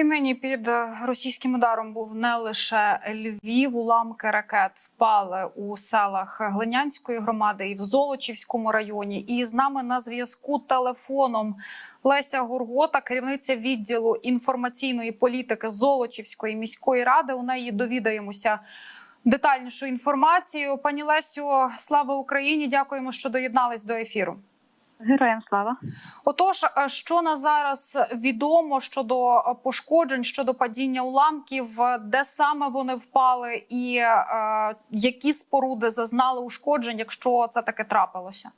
І нині під е, російським ударом був не лише Львів. Уламки ракет впали у селах Глинянської громади і в Золочівському районі. І з нами на зв'язку телефоном Леся Гургота, керівниця відділу інформаційної політики Золочівської міської ради. У неї довідаємося детальнішу інформацію. Пані Лесю, слава Україні! Дякуємо, що доєднались до ефіру. Героям слава. Отож, е, що на зараз відомо щодо е, пошкоджень, щодо падіння уламків, е, де саме вони впали, і е, які споруди зазнали ушкоджень, якщо це таке трапилося?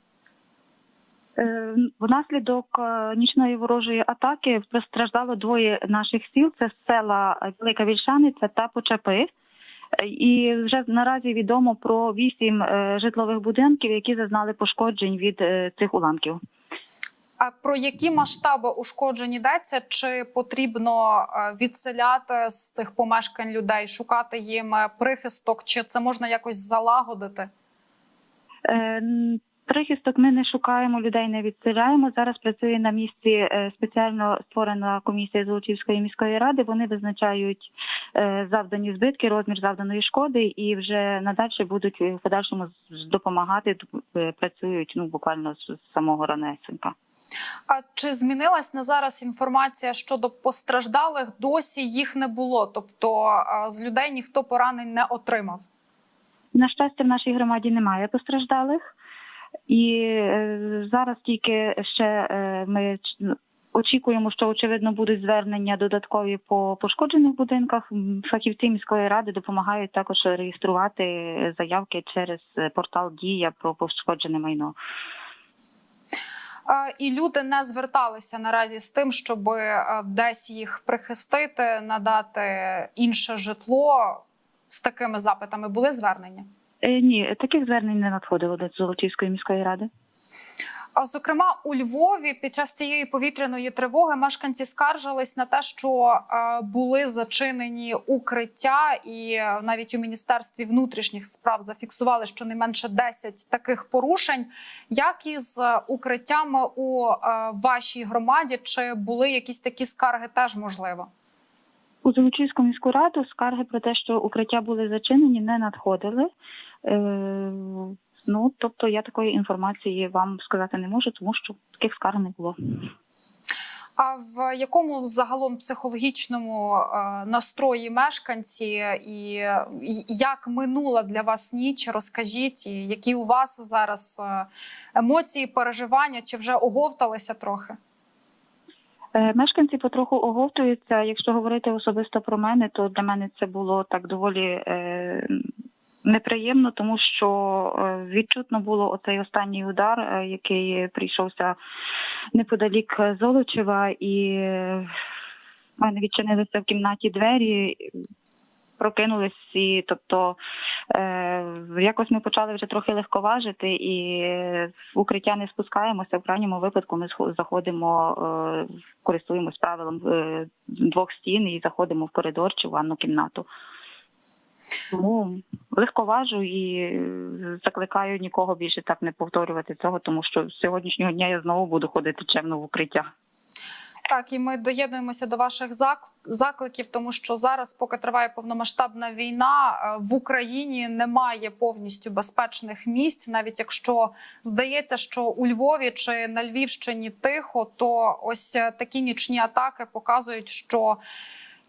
Внаслідок нічної ворожої атаки постраждало двоє наших сіл. Це села Велика Вільшаниця та Почепи. І вже наразі відомо про вісім е, житлових будинків, які зазнали пошкоджень від е, цих уламків. А про які масштаби ушкоджень йдеться? Чи потрібно е, відселяти з цих помешкань людей, шукати їм прихисток, чи це можна якось залагодити? Прихисток ми не шукаємо, людей не відселяємо. Зараз працює на місці спеціально створена комісія Золочівської міської ради. Вони визначають завдані збитки, розмір завданої шкоди, і вже надальше будуть в подальшому допомагати. е, Працюють ну буквально з самого ранесенька. А чи змінилась на зараз інформація щодо постраждалих? Досі їх не було. Тобто е, з людей ніхто поранень не отримав. На щастя, в нашій громаді немає постраждалих, і е, зараз тільки ще е, ми очікуємо, що очевидно будуть звернення додаткові по пошкоджених будинках. Фахівці міської ради допомагають також реєструвати заявки через е, портал Дія про пошкоджене майно. І люди не зверталися наразі з тим, щоб е, десь їх прихистити, надати інше житло. З такими запитами були звернення. Е, Ні, таких звернень не надходило до Золочівської міської ради. А зокрема, у Львові під час цієї повітряної тривоги мешканці скаржились на те, що е, були зачинені укриття, і навіть у міністерстві внутрішніх справ зафіксували щонайменше 10 таких порушень. Як із е, укриттями у е, вашій громаді? Чи були якісь такі скарги? Теж можливо? У Золочівську міську раду скарги про те, що укриття були зачинені, не надходили. Ну тобто я такої інформації вам сказати не можу, тому що таких скарг не було. А в якому загалом психологічному е, настрої мешканці, і як минула для вас ніч? Розкажіть, і які у вас зараз е, емоції, переживання, чи вже оговталися трохи? Е, Мешканці потроху оговтуються. Якщо говорити особисто про мене, то для мене це було так доволі неприємно, тому що е, відчутно було оцей останній удар, е, який прийшовся неподалік Золочева, і е, в мене відчинилися в кімнаті двері. Прокинулись і, тобто, е, якось ми почали вже трохи легковажити, і в укриття не спускаємося. В крайньому випадку ми заходимо, е, користуємось правилом е, двох стін і заходимо в коридор чи в ванну кімнату. Тому легковажу і е, закликаю нікого більше так не повторювати цього, тому що з сьогоднішнього дня я знову буду ходити чемно в укриття. Так, і ми доєднуємося до ваших закликів, тому що зараз, поки триває повномасштабна війна, е, в Україні немає повністю безпечних місць. Навіть якщо здається, що у Львові чи на Львівщині тихо, то ось е, такі нічні атаки показують, що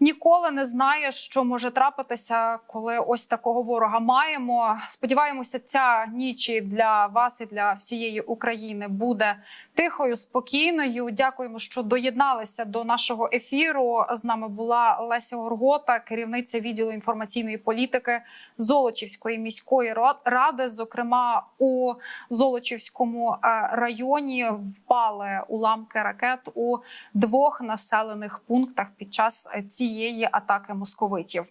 Ніколи не знаєш, що може трапитися, коли ось такого ворога маємо. Сподіваємося, ця ніч для вас і для всієї України буде тихою, спокійною. Дякуємо, що доєдналися до нашого ефіру. З нами була Леся Горгота, керівниця відділу інформаційної політики Золочівської міської ра- ради. Зокрема, у Золочівському е, районі впали уламки ракет у двох населених пунктах під час е, цієї атаки московитів.